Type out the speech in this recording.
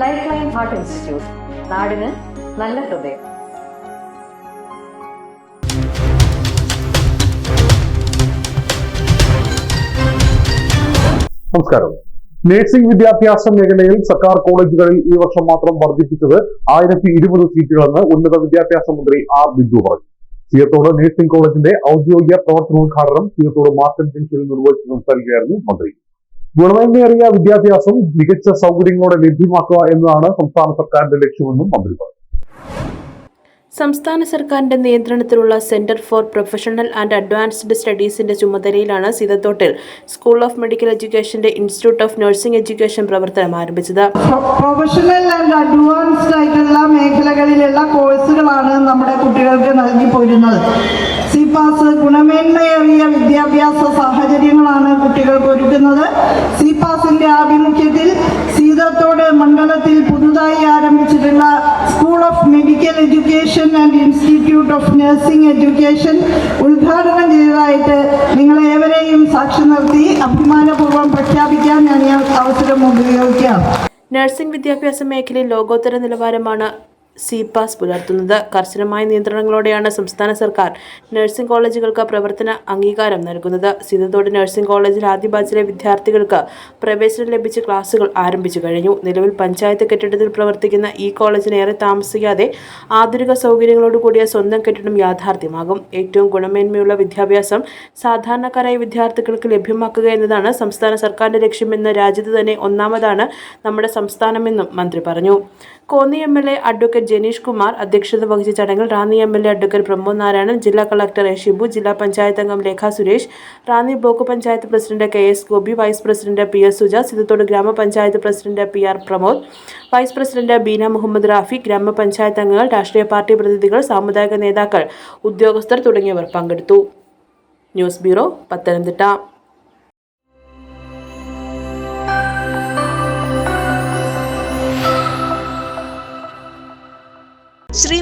Life line heart institute നാടിന് നല്ല ഹൃദയം. നമസ്കാരം. നഴ്സിംഗ് വിദ്യാഭ്യാസ മേഖലയിൽ സർക്കാർ കോളേജുകളിൽ ഈ വർഷം മാത്രം വർദ്ധിപ്പിച്ചത് ആയിരത്തി ഇരുപത് സീറ്റുകളെന്ന് ഉന്നത വിദ്യാഭ്യാസ മന്ത്രി ആർ ബിന്ദു പറഞ്ഞു. സിയത്തോട് നഴ്സിംഗ് കോളേജിന്റെ ഔദ്യോഗിക പ്രവർത്തനോദ്ഘാടനം സിയത്തോട് മാർക്കറ്റ് ജംഗ്ഷനിൽ നിർവഹിച്ച് സംസാരിക്കുകയായിരുന്നു മന്ത്രി. ഗുണമേന്മയേറിയ വിദ്യാഭ്യാസം മികച്ച സൗകര്യങ്ങളോടെ ലഭ്യമാക്കുക എന്നതാണ് സംസ്ഥാന സർക്കാരിന്റെ ലക്ഷ്യമെന്നും മന്ത്രി പറഞ്ഞു. സംസ്ഥാന സർക്കാരിന്റെ നിയന്ത്രണത്തിലുള്ള centre for professional and advanced സ്റ്റഡീസിന്റെ ചുമതലയിലാണ് സീതത്തോട്ടിൽ സ്കൂൾ ഓഫ് മെഡിക്കൽ എഡ്യൂക്കേഷന്റെ ഇൻസ്റ്റിറ്റ്യൂട്ട് ഓഫ് നഴ്സിംഗ് എഡ്യൂക്കേഷൻ പ്രവർത്തനം ആരംഭിച്ചത്. പ്രൊഫഷണൽ ആൻഡ് അഡ്വാൻസ്ഡ് ആയിട്ടുള്ള മേഖലകളിലുള്ള കോഴ്സുകളാണ് നമ്മുടെ കുട്ടികൾക്ക് നൽകി പോരുന്നത്. സിപാസ് ഗുണമേന്മയേറിയ വിദ്യാഭ്യാസ സാഹചര്യങ്ങളാണ് കുട്ടികൾക്ക് ഒരുക്കുന്നത്. സിപാസിന്റെ ആഭിമുഖ്യത്തിൽ സീതത്തോട് മണ്ഡലത്തിൽ പുതുതായി ആരംഭിച്ചിട്ടുള്ള school of medical education and institute of nursing education ഉദ്ഘാടനം ചെയ്തതായിട്ട് നിങ്ങളേവരെയും സാക്ഷി നിർത്തി. അഭിമാനപൂർവം പ്രഖ്യാപിക്കാൻ ഞാൻ ഈ അവസരം ഉപയോഗിക്കാം. നഴ്സിംഗ് വിദ്യാഭ്യാസ മേഖലയിൽ ലോകോത്തര നിലവാരമാണ് സിപാസ് പുലർത്തുന്നത്. കർശനമായ നിയന്ത്രണങ്ങളോടെയാണ് സംസ്ഥാന സർക്കാർ നഴ്സിംഗ് കോളേജുകൾക്ക് പ്രവർത്തന അംഗീകാരം നൽകുന്നത്. സീതത്തോട് നഴ്സിംഗ് കോളേജിൽ ആദ്യ ബാച്ചിലെ വിദ്യാർത്ഥികൾക്ക് പ്രവേശനം ലഭിച്ച ക്ലാസുകൾ ആരംഭിച്ചു കഴിഞ്ഞു. നിലവിൽ പഞ്ചായത്ത് കെട്ടിടത്തിൽ പ്രവർത്തിക്കുന്ന ഈ കോളേജിന് ഏറെ താമസിക്കാതെ ആധുനിക സൗകര്യങ്ങളോട് കൂടിയ സ്വന്തം കെട്ടിടം യാഥാർത്ഥ്യമാകും. ഏറ്റവും ഗുണമേന്മയുള്ള വിദ്യാഭ്യാസം സാധാരണക്കാരായ വിദ്യാർത്ഥികൾക്ക് ലഭ്യമാക്കുക എന്നതാണ് സംസ്ഥാന സർക്കാരിന്റെ ലക്ഷ്യമെന്ന് രാജ്യത്ത് തന്നെ ഒന്നാമതാണ് നമ്മുടെ സംസ്ഥാനമെന്നും മന്ത്രി പറഞ്ഞു. Konni M L A advocate Janeesh Kumar അധ്യക്ഷത വഹിച്ച ചടങ്ങിൽ Ranni M L A advocate Pramod Narayanan ജില്ലാ കളക്ടർ എ ഷിബു ജില്ലാ പഞ്ചായത്ത് അംഗം Lekha Suresh Ranni block panchayat president K S Gopi vice president P S Suja Seethathode ഗ്രാമപഞ്ചായത്ത് president P R Pramod vice president Beena Muhammad Rafi ഗ്രാമപഞ്ചായത്ത് അംഗങ്ങൾ രാഷ്ട്രീയ party പ്രതിനിധികൾ സാമുദായിക നേതാക്കൾ ഉദ്യോഗസ്ഥർ തുടങ്ങിയവർ പങ്കെടുത്തു. News bureau Pathanamthitta.